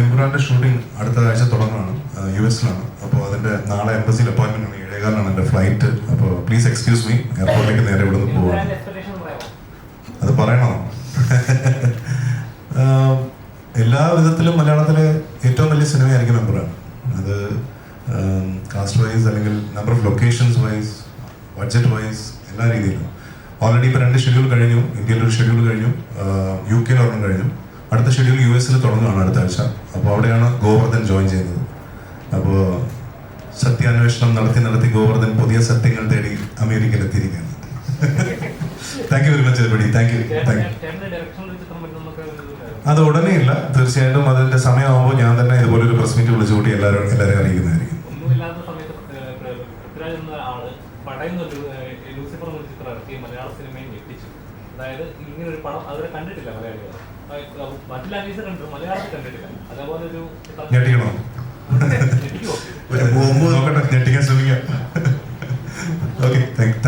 എംബ്രാന്റെ shooting അടുത്ത ആഴ്ച തുടങ്ങുകയാണ്. യു എസിലാണ്. അപ്പോൾ അതിന്റെ നാളെ എംബസിയിൽ അപ്പോയിന്റ്മെന്റ് ആണ്. ഏഴേകാലാണ് എന്റെ ഫ്ലൈറ്റ് അപ്പോൾ പ്ലീസ് എക്സ്ക്യൂസ് മീ എയർപോർട്ടിലേക്ക് നേരെ ഇവിടെ നിന്ന് പോവാണ് അത് പറയണോ. എല്ലാ വിധത്തിലും മലയാളത്തിലെ ഏറ്റവും വലിയ സിനിമയായിരിക്കും എംബ്രാൻ അത് കാസ്റ്റ് വൈസ് അല്ലെങ്കിൽ number of locations wise budget wise എല്ലാ രീതിയിലും. ഓൾറെഡി ഇപ്പോൾ രണ്ട് ഷെഡ്യൂൾ കഴിഞ്ഞു. ഇന്ത്യയിലൊരു ഷെഡ്യൂൾ കഴിഞ്ഞു. യു കെയിൽ ഒരെണ്ണം കഴിഞ്ഞു. അടുത്ത ഷെഡ്യൂൾ യു എസിൽ തുടങ്ങുകയാണ് അടുത്ത ആഴ്ച. അപ്പോൾ അവിടെയാണ് ഗോവർദ്ധൻ ജോയിൻ ചെയ്യുന്നത് അപ്പോൾ സത്യാന്വേഷണം നടത്തി നടത്തി ഗോവർദ്ധൻ പുതിയ സത്യങ്ങൾ തേടി അമേരിക്കയിൽ എത്തിയിരിക്കുകയാണ്. Thank you very much every thank you thank അത് ഉടനെ ഇല്ല. തീർച്ചയായിട്ടും അതിന്റെ സമയമാകുമ്പോൾ ഞാൻ തന്നെ ഇതുപോലെ ഒരു പ്രസ് മീറ്റ് വിളിച്ചു കൂട്ടി എല്ലാവരും എല്ലാവരെയും അറിയിക്കുന്നതായിരിക്കും. പൃഥ്വിരാജ് എന്ന ആൾ പടയുന്ന ലൂസിഫർ എന്ന ചിത്രം ഇറക്കി മലയാള സിനിമയെ ഞെട്ടിച്ചു. അതായത് ഇങ്ങനെ ഒരു പടം അവരെ കണ്ടിട്ടില്ല മലയാളികൾ. മറ്റു ലാംഗ്വേജ് കണ്ടു മലയാളത്തിൽ കണ്ടിട്ടില്ല. അതേപോലെ ഒരു ഒരു ബോംബ് നോക്കട്ടെ ഞെട്ടിക്കാൻ ശ്രമിക്കാം. Okay thank